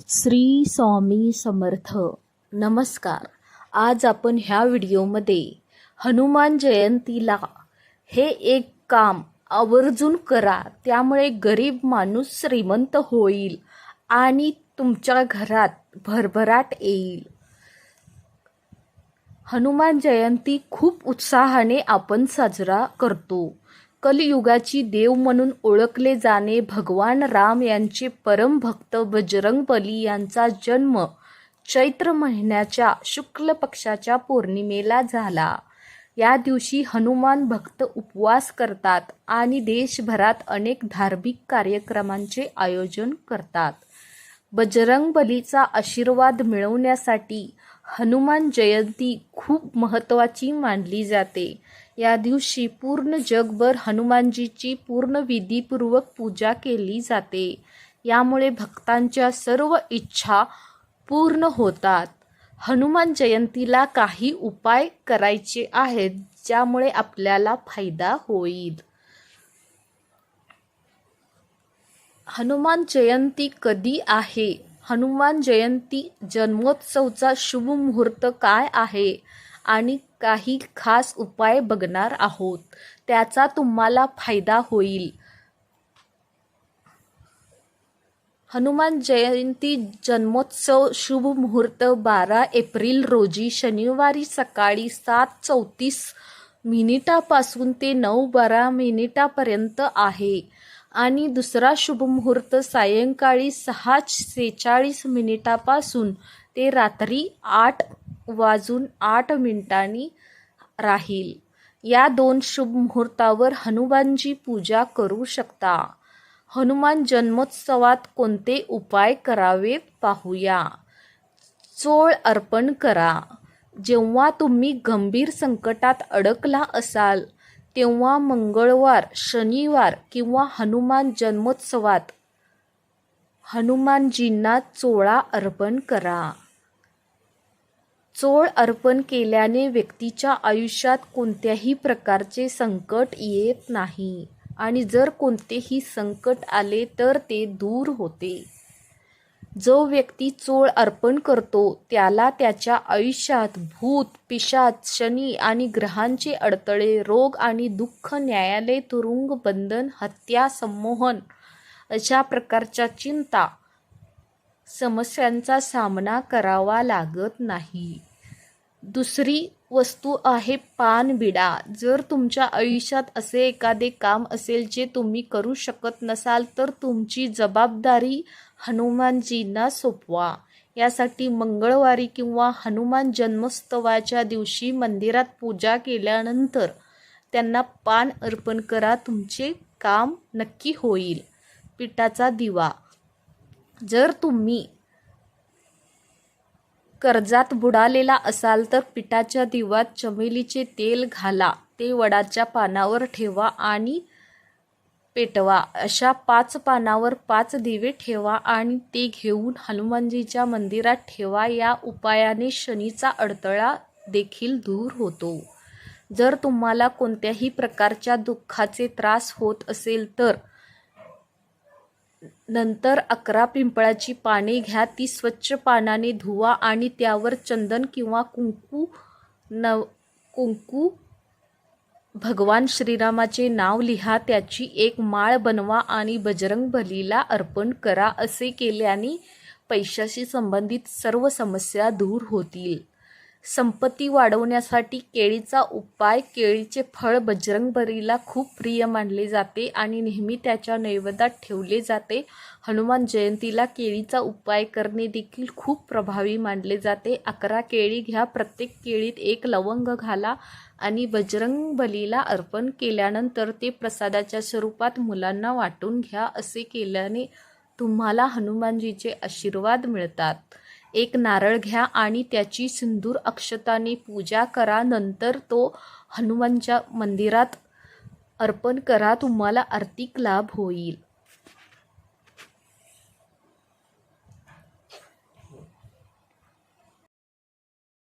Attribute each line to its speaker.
Speaker 1: श्री स्वामी समर्थ. नमस्कार. आज आपण ह्या व्हिडिओमध्ये हनुमान जयंतीला हे एक काम आवर्जून करा. त्यामुळे गरीब माणूस श्रीमंत होईल आणि तुमच्या घरात भरभराट येईल. हनुमान जयंती खूप उत्साहाने आपण साजरा करतो. कलियुगाची देव म्हणून ओळखले जाणे भगवान राम यांचे परमभक्त बजरंगबली यांचा जन्म चैत्र महिन्याच्या शुक्ल पक्षाच्या पौर्णिमेला झाला. या दिवशी हनुमान भक्त उपवास करतात आणि देशभरात अनेक धार्मिक कार्यक्रमांचे आयोजन करतात. बजरंग बलीचा आशीर्वाद मिळवण्यासाठी हनुमान जयंती खूप महत्त्वाची मानली जाते. या दिवशी पूर्ण जगभर हनुमानजीची पूर्ण विधीपूर्वक पूजा केली जाते. यामुळे भक्तांच्या सर्व इच्छा पूर्ण होतात. हनुमान जयंतीला काही उपाय करायचे आहेत ज्यामुळे आपल्याला फायदा होईल. हनुमान जयंती कधी आहे? हनुमान जयंती जन्मोत्सवचा शुभ मुहूर्त काय आहे? आणि काही खास उपाय बघणार आहोत. त्याचा तुम्हाला फायदा होईल. हनुमान जयंती जन्मोत्सव शुभ मुहूर्त बारा एप्रिल रोजी शनिवारी सकाळी सात चौतीस मिनिटापासून ते नऊ बारा मिनिटापर्यंत आहे. आणि दुसरा शुभ मुहूर्त सायंकाळी सहा सेहेचाळीस मिनिटापासून ते रात्री आठ वाजून आठ मिनिटांनी राहील. या दोन शुभ मुहूर्तावर हनुमानजी पूजा करू शकता. हनुमान जन्मोत्सवात कोणते उपाय करावेत पाहूया. चोळ अर्पण करा. जेव्हा तुम्ही गंभीर संकटात अडकला असाल तेव्हा मंगळवार शनिवार किंवा हनुमान जन्मोत्सवात हनुमानजींना चोळा अर्पण करा. चोळ अर्पण केल्याने व्यक्तीच्या आयुष्यात कोणत्याही प्रकारचे संकट येत नाही. आणि जर कोणतेही संकट आले तर ते दूर होते. जो व्यक्ती चोळ अर्पण करतो त्याला त्याच्या आयुष्यात भूत पिशाच शनी आणि ग्रहांचे अडथळे रोग आणि दुःख न्यायालय तुरुंग बंधन हत्या संमोहन अशा प्रकारच्या चिंता समस्यांचा सामना करावा लागत नाही. दुसरी वस्तू आहे पानबिडा जर तुमच्या आयुष्यात असे एखादे काम असेल जे तुम्ही करू शकत नसाल तर तुमची जबाबदारी हनुमानजींना सोपवा. यासाठी मंगळवारी किंवा हनुमान जन्मोत्सवाच्या दिवशी मंदिरात पूजा केल्यानंतर त्यांना पान अर्पण करा. तुमचे काम नक्की होईल. पिठाचा दिवा. जर तुम्ही कर्जात बुडालेला असाल तर पिठाच्या दिवात चमेलीचे तेल घाला ते वडाच्या पानावर ठेवा आणि पेटवा. अशा पाच पानावर पाच दिवे ठेवा आणि ते घेऊन हनुमानजीच्या मंदिरात ठेवा. या उपायाने शनीचा अडथळा देखील दूर होतो. जर तुम्हाला कोणत्याही प्रकारच्या दुःखाचे त्रास होत असेल तर नंतर अकरा पिंपळाची पाने घ्या ती स्वच्छ पानाने धुवा आणि त्यावर चंदन किंवा कुंकू नव कुंकू भगवान श्रीरामाचे नाव लिहा त्याची एक माळ बनवा आणि बजरंग बलीला अर्पण करा असे केल्याने पैशाशी संबंधित सर्व समस्या दूर होतील. संपत्ती वाढवण्यासाठी केळीचा उपाय केळीचे फळ बजरंगबरीला खूप प्रिय मानले जाते आणि नेहमी त्याच्या नैवेद्यात ठेवले जाते. हनुमान जयंतीला केळीचा उपाय करणे देखील खूप प्रभावी मानले जाते. अकरा केळी घ्या प्रत्येक केळीत एक लवंग घाला आणि बजरंगबलीला अर्पण केल्यानंतर ते प्रसादाच्या स्वरूपात मुलांना वाटून घ्या असे केल्याने तुम्हाला हनुमानजीचे आशीर्वाद मिळतात. एक नारळ घ्या आणि त्याची सिंदूर अक्षताने पूजा करा. नंतर तो हनुमानच्या मंदिरात अर्पण करा. तुम्हाला आर्थिक लाभ होईल.